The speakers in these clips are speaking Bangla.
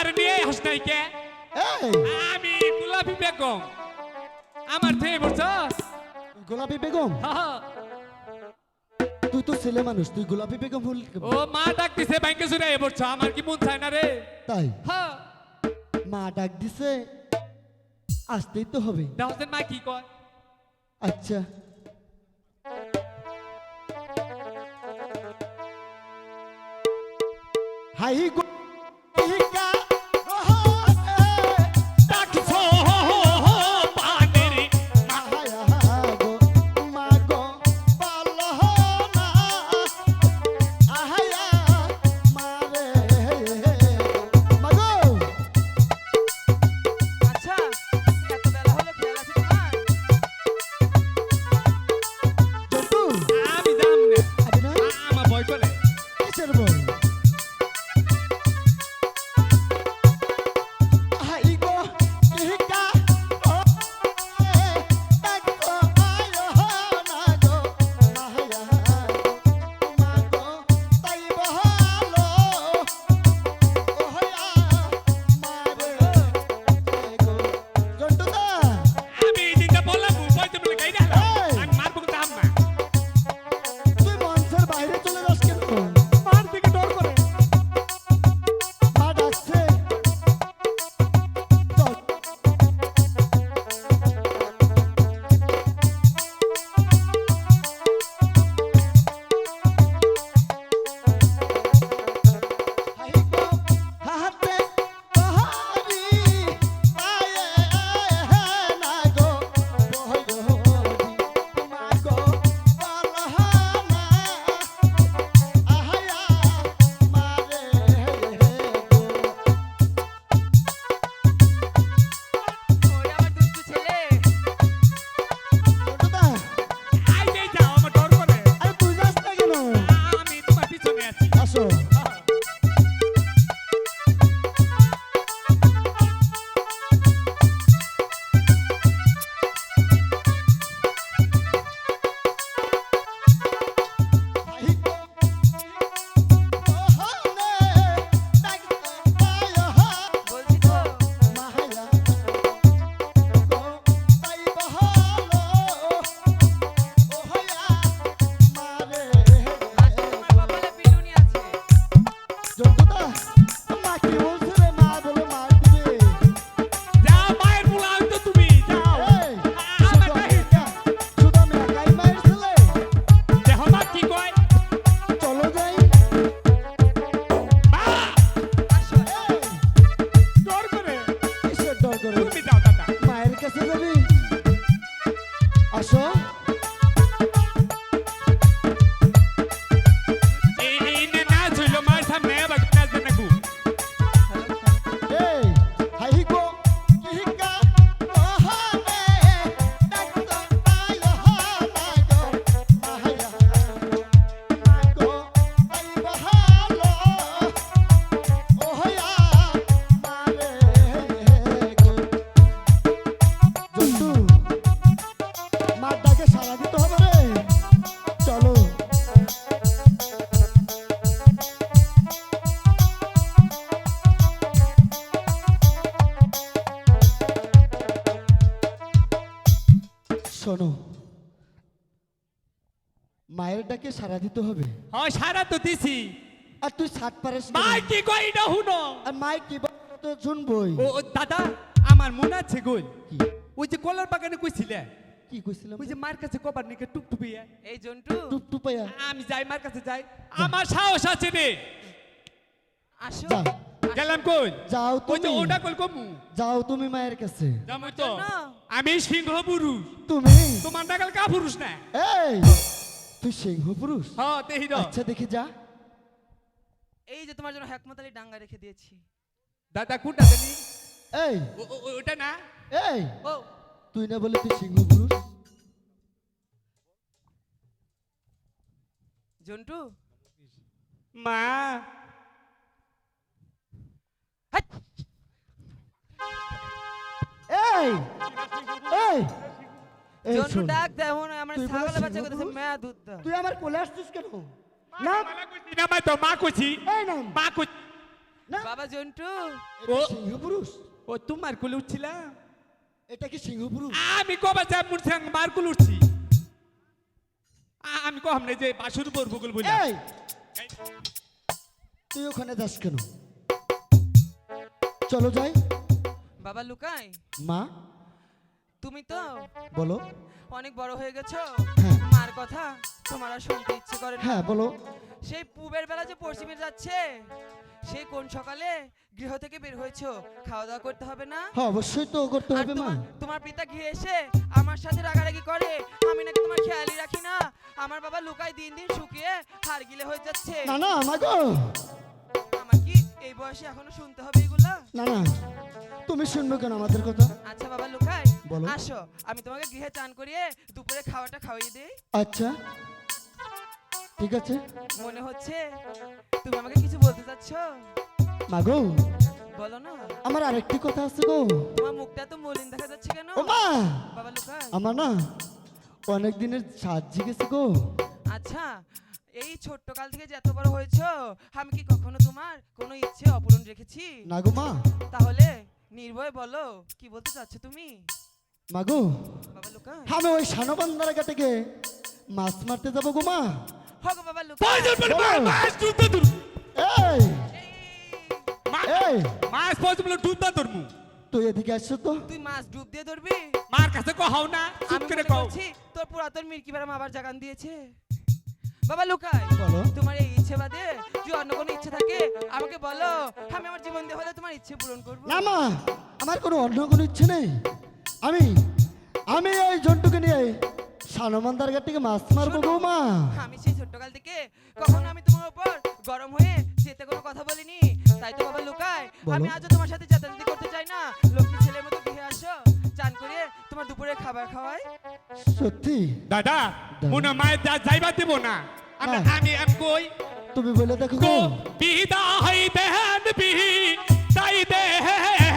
আমার নিয়ে হাস নাই কে? আমি গোলাপি বেগম। আমার থেকে বলছস? গোলাপি বেগম? তুই তো ছেলে মানুষ তুই গোলাপি বেগম হল ও মা ডাক দিছে ব্যাংকে জুড়ে এ বলছ আমার কি মন চায় না রে? তাই? হ্যাঁ মা ডাক দিছে আসতেই তো হবে। দাওসেন মা কি কয়? আচ্ছা। হাই গো শোনো মায়ের ডাকে সারা দিতে হবে। হ্যাঁ সারা তো দিছি। আর তুই সাত পারিস কেন? মা কি কয় এটা হুনো আর মাই কি তো শুনবই। ও ও, দাদা আমার মনে আছে গোল কি? ওই যে কলার বাগানে কইছিলে? কি কইছিলাম? ওই যে মার কাছে কবার নিকে টুকটুপিয়ে এই জন্টু। টুপ টুপাইয়া আমি যাই মার কাছে যাই। আমার সাহস আছে রে আসো। যা। গেলাম কই যাও তুমি ওটা কল কমু যাও তুমি মায়ের কাছে যাব তো আমি সিংহ পুরুষ তুমি তোমার নাগাল কা পুরুষ না এই তুই সিংহ পুরুষ হ্যাঁ দাও আচ্ছা দেখি যা এই যে তোমার জন্য হেকমতালি ডাঙ্গা রেখে দিয়েছি দাদা কোনটা জানি এই ও- ও- ও- ওটা না এই ও তুই না বলে তুই সিংহ পুরুষ জন্টু মা এই এই জন্টু ডাক দেয় আমার ছাগলের বাচ্চা সিংহ করতেছে মেয়া দুধ দাও তুই আমার কোলে আসছিস কেন? না না? মা কইছি না মা তো মা কইছি। এই নাম। মা কইছি না? বাবা জন্টু। এটা ও- সিংহ পুরুষ ও তোমার কুলে উঠছিলাম। এটা কি সিংহ পুরুষ আমি কবা যাব মুর মার কুল উঠছি। আমি কম না যে বাসুর উপর ভূগোল বলি এই তুই ওখানে যাস কেন? চলো যাই। বাবা লুকাই। মা? তুমি তো? বলো। অনেক বড় হয়ে গেছো? হ্যাঁ। মার কথা? তোমার আর শুনতে ইচ্ছে করে না। হ্যাঁ বলো। সেই পূবের বেলা যে পশ্চিমে যাচ্ছে সেই কোন সকালে গৃহ থেকে বের হয়েছো? খাওয়া দাওয়া করতে হবে না? হ্যাঁ অবশ্যই তো করতে আর হবে মা। তোমার তোমার পিতা গৃহে এসে আমার সাথে রাগারাগি করে। আমি নাকি তোমার খেয়ালই রাখি না। আমার বাবা লুকাই দিন দিন শুকিয়ে হাড় গিলে হয়ে যাচ্ছে। না না মা গো। আমার কি এই বয়সে এখনও শুনতে হবে এগুলা? না না। তুমি শুনবে কেন আমাদের কথা? আচ্ছা বাবা লুকাই। বলো। আসো আমি তোমাকে গৃহে চান করিয়ে দুপুরে খাওয়াটা খাওয়িয়ে দিই। আচ্ছা। ঠিক আছে। মনে হচ্ছে তুমি আমাকে কিছু বলতে চাচ্ছ? বলো না। আমার আরেকটি কথা আছে গো। তোমার মুখটা তো মলিন দেখা যাচ্ছে কেন? ও মা বাবা লুকাই। আমার না অনেক দিনের গো। আচ্ছা এই ছোট্ট কাল থেকে যে এত বড় হয়েছো আমি কি কখনো তোমার ইচ্ছে অপূরণ রেখেছি। না গো মা। তাহলে নির্ভয় বলো কি বলতে চাচ্ছ তুমি? মা গো। বাবা লুকা আমি ওই সানবান্দার গা থেকে মাছ মারতে যাব গো মা। হগো বাবা লুকা পয়জন বলে বলো। মাছ ডুবতে দূর এই। এই। মাছ পয়জন বলে ডুবতে দূরমু তুই এদিকে আসছো তো। তুই মাছ ডুব দিয়ে ধরবি? মার কাছে কহাও না চুপ আমি করে কও। তোর পুরাতন মির্কি আবার জাগান দিয়েছে। বাবা লুকাই বলো। তোমার এই ইচ্ছে বাদে যদি অন্য কোনো ইচ্ছে থাকে আমাকে বলো আমি আমার জীবন দিয়ে হলে তোমার ইচ্ছে পূরণ করব। না মা আমার কোনো অন্য কোনো ইচ্ছে নেই। আমি আমি ওই জন্টুকে নিয়ে সানবান্দার গা থেকে মাছ মারবো গো মা। আমি সেই ছোট্টকাল থেকে কখনো আমি তোমার উপর গরম হয়ে যেতে কোনো কথা বলিনি। তাই তো বাবা লুকায় বলো। আমি আজও তোমার সাথে যাতায়াতি করতে চাই না। লক্ষ্মী ছেলের মতো গৃহে আসো চান করে তোমার দুপুরে খাবার খাওয়াই। সত্যি? দাদা দাদা। মুনা মায়ের যা যাইবা দেব না। আমি না। আমি আমি কই? তুমি বলে দেখো বিদা হই বিদায় বিহি তাই দেন।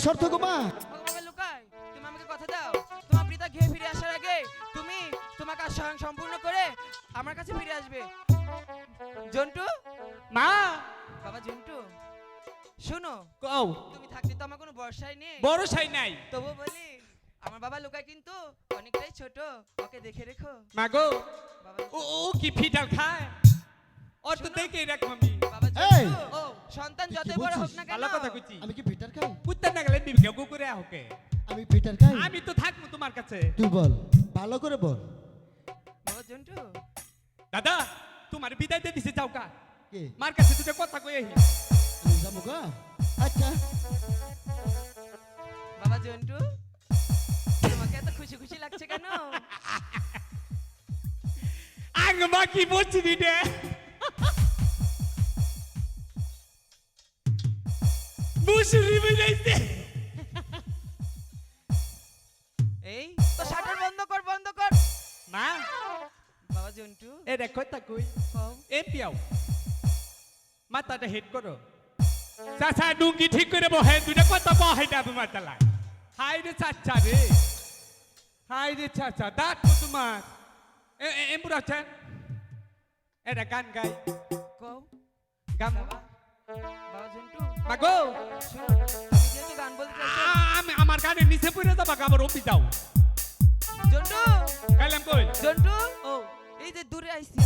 গো মা। ও লুকাই। তুমি আমাকে কথা দাও। তোমার পিতা ঘেয়ে ফিরে আসার আগে তুমি তোমার কাজ স্বয়ং সম্পূর্ণ করে আমার কাছে ফিরে আসবে। জন্টু? মা? বাবা জন্টু? শোনো কও। তুমি থাকতে তো আমার কোনো বর্ষায় নেই। বড় নাই। তবু বলি আমার বাবা লুকাই কিন্তু অনেকটাই ছোট। ওকে দেখে রেখো। মা গো বাবা ও ও কি ফিটাল খায়? ওর তো। দেখেই রাখ মামি এই! সন্তান তুই কি যতই বড় হোক না কেন? কথা কইছি। আমি কি ফিটার খাই কুত্তা না গেলে দিবি করে ahoke আমি খাই আমি তো থাকব তোমার কাছে। তুই বল ভালো করে বল। জন্টু। দাদা তোমার বিদায় দিয়ে দিছে যাও কা? মার কাছে দুটো কথা কই আহি। যাব গা? আচ্ছা। বাবা জন্টু তোমাকে এত খুশি খুশি লাগছে কেন? আং মা কি বলছি দিনে মুসুরি বিদাইতে এই তো শাটার বন্ধ কর বন্ধ কর। মা বাবা জন্টু। এ দেখো তা কই? এ পিয়াও। মাথাটা হেড করো। চাচা ডুঙ্গি ঠিক করে বহে দুটা কথা বহে তোমার চালায় হাই রে চাচা রে। হাই রে চাচা দাঁত তো তোমার। এ এমপুর আছেন এটা গান গাই কও। গান বাবা বাবা জন্টু। মাগো আমি আমার গানের নিচে পড়ে যাবা আবার অফিস যাও জন্টু। গাইলাম কই? জন্টু ও এই যে দূরে আইছি।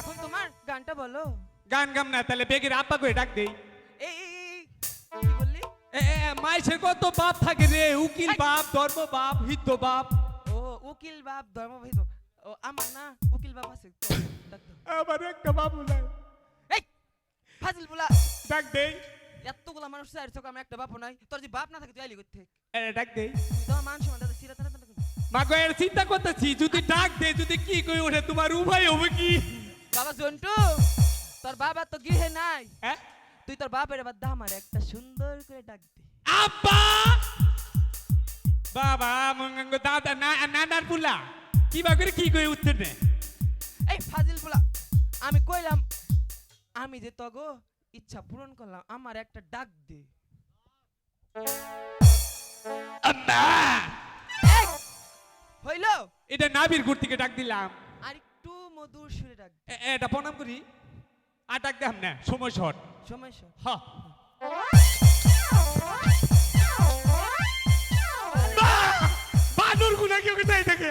এখন তোমার গানটা বলো। গান গাম না তাহলে বেগের আব্বা করে ডাক দেই। এই কি বললি? এ এ, কত বাপ থাকে রে উকিল বাপ ধর্ম বাপ হিত বাপ। ও উকিল বাপ ধর্ম ধর্মভাই ও আমার না উকিল বাপ আছে। আমার একটা বাবু নাই। এই ফাজিল বলা ডাক দেই। এতগুলা মানুষ চাইছো আমার একটা বাপ নাই। তোর যে বাপ না থাকে তুই আইলি করতে এ, ডাক দেই তুই তো মান সমান দাদা সিরা তারা মাগো এর চিন্তা করতেছি যদি ডাক দে যদি কি কই ওঠে তোমার উভয় হবে কি? বাবা জন্টু তোর বাবা তো গৃহে নাই। হ্যাঁ? তুই তোর বাপের বাদ আমার একটা সুন্দর করে ডাক দে। আব্বা! বাবা মঙ্গঙ্গ দাদা না নানার পুলা কি বা করে কি কই উঠতে নে এই ফাজিল বলা আমি কইলাম আমি যে তগো ইচ্ছা পূরণ করলাম আমার একটা ডাক দে। হইল? এটা নাবির গুর্তিকে ডাক দিলাম। আর একটু মধুর সুরে ডাক এটা প্রণাম করি। আর ডাক দেখাম না সময় শট সময় শট হ। বানরগুলা কেউ চাই থাকে?